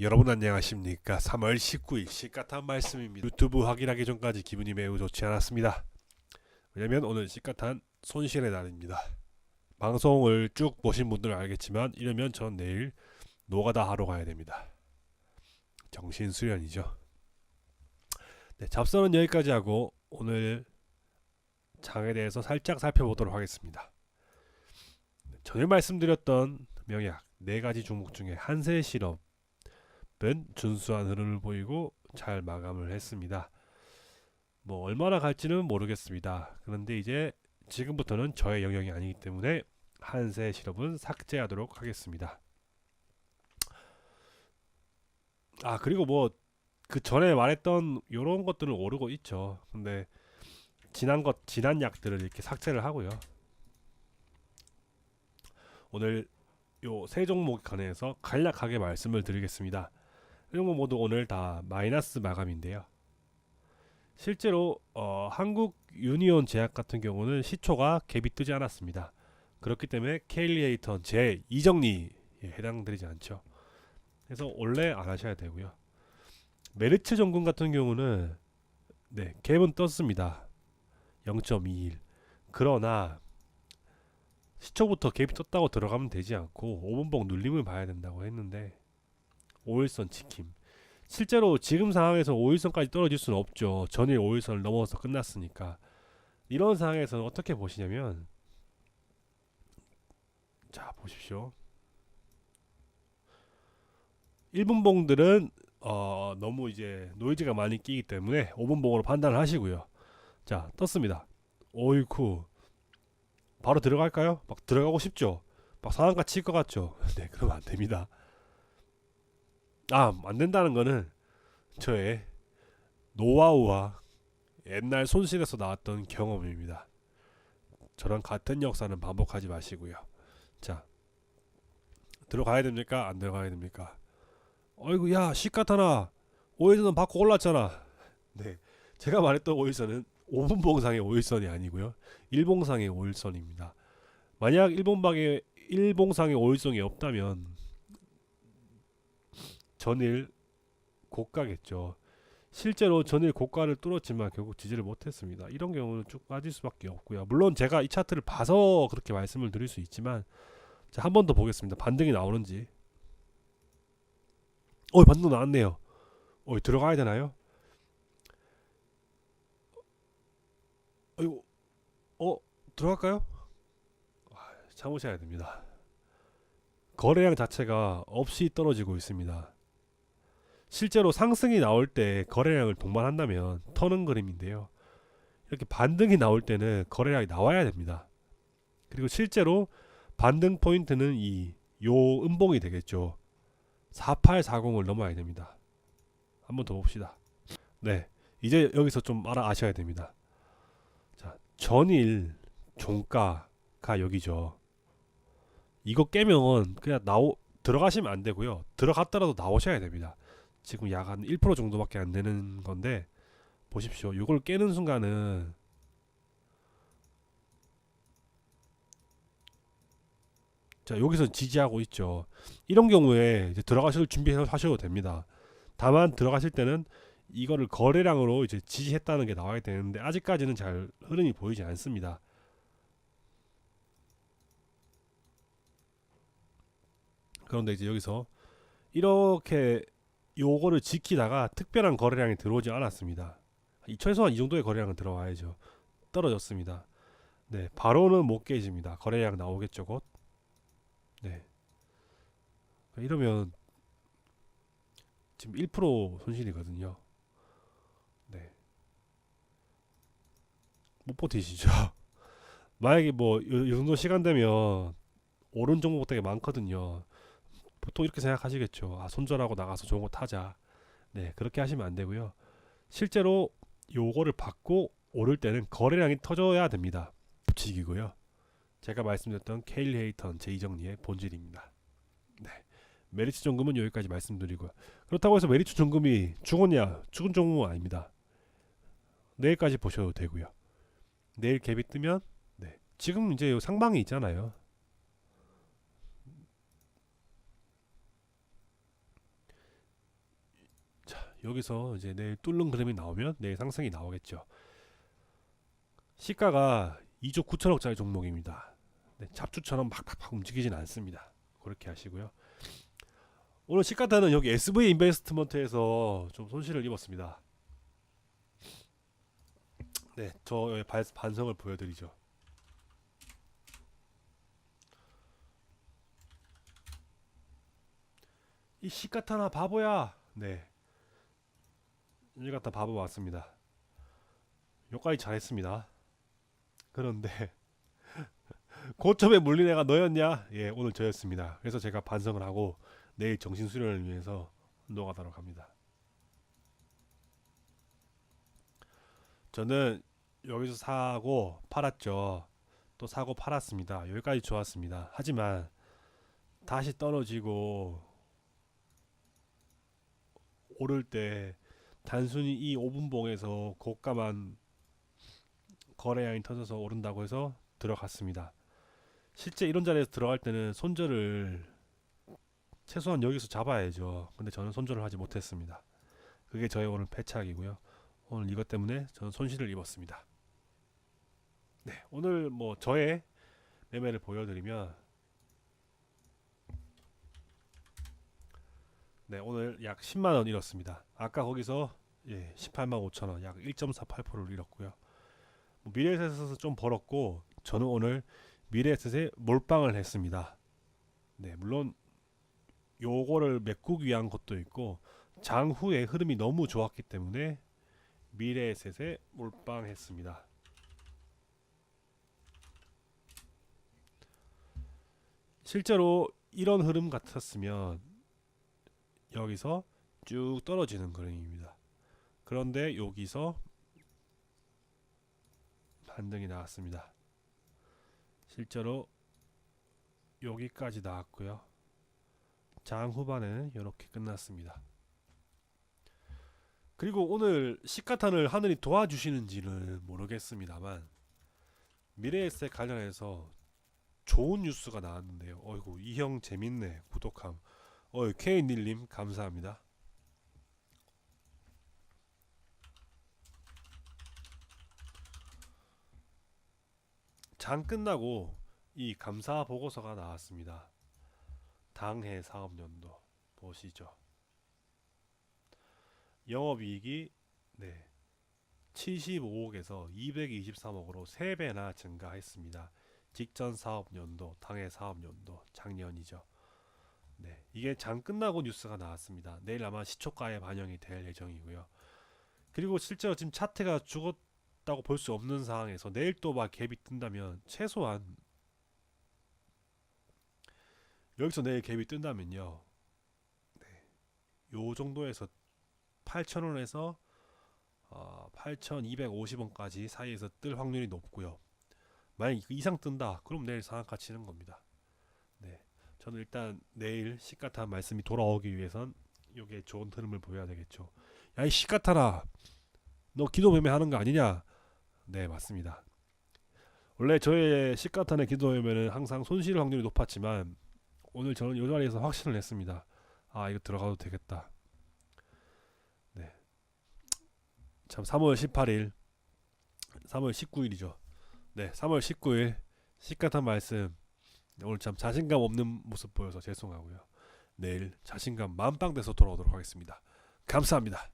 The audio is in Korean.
여러분 안녕하십니까? 3월 19일 시카탄 말씀입니다. 유튜브 확인하기 전까지 기분이 매우 좋지 않았습니다. 왜냐면 오늘 시카탄 손실의 날입니다. 방송을 쭉 보신 분들은 알겠지만 이러면 전 내일 노가다 하러 가야 됩니다. 정신 수련이죠. 네, 잡선은 여기까지 하고 오늘 장에 대해서 살짝 살펴보도록 하겠습니다. 전에 말씀드렸던 명약 네 가지 종목 중에 한세 실업 은 준수한 흐름을 보이고 잘 마감을 했습니다. 뭐 얼마나 갈지는 모르겠습니다. 그런데 이제 지금부터는 저의 영역이 아니기 때문에 한세 실업은 삭제하도록 하겠습니다. 아 그리고 뭐 그 전에 말했던 이런 것들은 오르고 있죠. 근데 지난 것 지난 약들을 이렇게 삭제를 하고요. 오늘 요 세 종목 관해서 간략하게 말씀을 드리겠습니다. 거 모두 오늘 다 마이너스 마감인데요. 실제로 어, 한국 유니온 제약 같은 경우는 시초가 갭이 뜨지 않았습니다. 그렇기 때문에 케일리에이턴 제 이정리에 해당되지 않죠. 그래서 원래 안 하셔야 되고요. 메르츠 정군 같은 경우는 네 갭은 떴습니다. 0.21 그러나 시초부터 갭이 떴다고 들어가면 되지 않고 5분봉 눌림을 봐야 된다고 했는데 5일선 지킴. 실제로 지금 상황에서 5일선까지 떨어질 수는 없죠. 전일 5일선을 넘어서 끝났으니까. 이런 상황에서는 어떻게 보시냐면 자 보십시오. 1분 봉들은 어, 너무 이제 노이즈가 많이 끼기 때문에 5분 봉으로 판단을 하시고요. 자 떴습니다. 오이쿠 바로 들어갈까요? 막 들어가고 싶죠. 막 상한가 칠 것 같죠. 네, 그러면 안 됩니다. 아, 안 된다는 거는 저의 노하우와 옛날 손실에서 나왔던 경험입니다. 저랑 같은 역사는 반복하지 마시고요. 자, 들어가야 됩니까? 안 들어가야 됩니까? 어이구, 야, 시카타나, 오일선은 받고 올랐잖아. 네, 제가 말했던 오일선은 5분 봉상의 오일선이 아니고요. 일봉상의 오일선입니다. 만약 일본방에 일봉상의 오일선이 없다면 전일 고가겠죠. 실제로 전일 고가를 뚫었지만 결국 지지를 못했습니다. 이런 경우는 쭉 빠질 수밖에 없고요. 물론 제가 이 차트를 봐서 그렇게 말씀을 드릴 수 있지만 한번 더 보겠습니다. 반등이 나오는지. 어, 반등 나왔네요. 어, 들어가야 되나요? 어이구, 어, 들어갈까요? 아, 참으셔야 됩니다. 거래량 자체가 없이 떨어지고 있습니다. 실제로 상승이 나올 때 거래량을 동반한다면 터는 그림인데요. 이렇게 반등이 나올 때는 거래량이 나와야 됩니다. 그리고 실제로 반등 포인트는 이 요 음봉이 되겠죠. 4840을 넘어야 됩니다. 한번 더 봅시다. 네. 이제 여기서 좀 알아 아셔야 됩니다. 자, 전일 종가가 여기죠. 이거 깨면 그냥 나오 들어가시면 안 되고요. 들어갔더라도 나오셔야 됩니다. 지금 약 한 1% 정도밖에 안 되는 건데 보십시오. 이걸 깨는 순간은 자 여기서 지지하고 있죠. 이런 경우에 이제 들어가실 준비해서 하셔도 됩니다. 다만 들어가실 때는 이거를 거래량으로 이제 지지했다는 게 나와야 되는데 아직까지는 잘 흐름이 보이지 않습니다. 그런데 이제 여기서 이렇게 요거를 지키다가 특별한 거래량이 들어오지 않았습니다. 이 최소한 이 정도의 거래량은 들어와야죠. 떨어졌습니다. 네, 바로는 못 깨집니다. 거래량 나오겠죠, 곧. 네. 이러면 지금 1% 손실이거든요. 네. 못 버티시죠. 만약에 뭐이 정도 시간 되면 오른 종목 되게 많거든요. 보통 이렇게 생각하시겠죠. 아, 손절하고 나가서 좋은 거 타자. 네, 그렇게 하시면 안 되고요. 실제로 요거를 받고 오를 때는 거래량이 터져야 됩니다. 붙이기고요. 제가 말씀드렸던 케일 헤이턴 제2정리의 본질입니다. 네. 메리츠 정금은 여기까지 말씀드리고요. 그렇다고 해서 메리츠 정금이 죽었냐? 죽은 종목은 아닙니다. 내일까지 보셔도 되고요. 내일 갭이 뜨면 네. 지금 이제 상방이 있잖아요. 여기서 이제 내일 뚫는 그림이 나오면 내일 상승이 나오겠죠. 시가가 2조 9천억짜리 종목입니다. 네, 잡주처럼 막팍팍 움직이진 않습니다. 그렇게 하시고요. 오늘 시가타는 여기 SV 인베스트먼트에서 좀 손실을 입었습니다. 네, 저 발, 반성을 보여드리죠. 이 시가타나 바보야. 네, 일 같다 바보 왔습니다. 여기까지 잘했습니다. 그런데 고점에 물린 애가 너였냐? 예, 오늘 저였습니다. 그래서 제가 반성을 하고 내일 정신 수련을 위해서 운동하도록 합니다. 저는 여기서 사고 팔았죠. 또 사고 팔았습니다. 여기까지 좋았습니다. 하지만 다시 떨어지고 오를 때 단순히 이 5분봉에서 고가만 거래량이 터져서 오른다고 해서 들어갔습니다. 실제 이런 자리에서 들어갈 때는 손절을 최소한 여기서 잡아야죠. 근데 저는 손절을 하지 못했습니다. 그게 저의 오늘 패착이고요. 오늘 이것 때문에 저는 손실을 입었습니다. 네, 오늘 뭐 저의 매매를 보여드리면 네, 오늘 약 10만 원 잃었습니다. 아까 거기서 예, 18만 5천 원, 약 1.48%를 잃었고요. 뭐 미래에셋에서 좀 벌었고 저는 오늘 미래에셋에 몰빵을 했습니다. 네, 물론 요거를 메꾸기 위한 것도 있고 장후의 흐름이 너무 좋았기 때문에 미래에셋에 몰빵했습니다. 실제로 이런 흐름 같았으면 여기서 쭉 떨어지는 그림입니다. 그런데 여기서 반등이 나왔습니다. 실제로 여기까지 나왔고요. 장 후반에는 이렇게 끝났습니다. 그리고 오늘 시가탄을 하늘이 도와주시는지는 모르겠습니다만 미래에셋 관련해서 좋은 뉴스가 나왔는데요. 어이구 이 형 재밌네 구독함. 어이 케이닐님 감사합니다. 장 끝나고 이 감사 보고서가 나왔습니다. 당해 사업연도 보시죠. 영업이익이 네 75억에서 223억으로 3배나 증가했습니다. 직전 사업연도, 당해 사업연도 작년이죠. 네, 이게 장 끝나고 뉴스가 나왔습니다. 내일 아마 시초가에 반영이 될 예정이고요. 그리고 실제로 지금 차트가 죽었다고 볼 수 없는 상황에서 내일 또 막 갭이 뜬다면 최소한 여기서 내일 갭이 뜬다면요. 네. 요 정도에서 8,000원에서 어, 8,250원까지 사이에서 뜰 확률이 높고요. 만약 이 이상 뜬다, 그럼 내일 상한가 치는 겁니다. 네, 저는 일단 내일 시가타 말씀이 돌아오기 위해선 요게 좋은 흐름을 보여야 되겠죠. 야 이 시가타라, 너 기도 매매하는 거 아니냐? 네 맞습니다. 원래 저의 시가탄의 기도 매매는 항상 손실 확률이 높았지만 오늘 저는 이 자리에서 확신을 했습니다. 아 이거 들어가도 되겠다. 네. 참 3월 18일, 3월 19일이죠. 네, 3월 19일 시가탄 말씀. 오늘 참 자신감 없는 모습 보여서 죄송하고요. 내일 자신감 만빵 돼서 돌아오도록 하겠습니다. 감사합니다.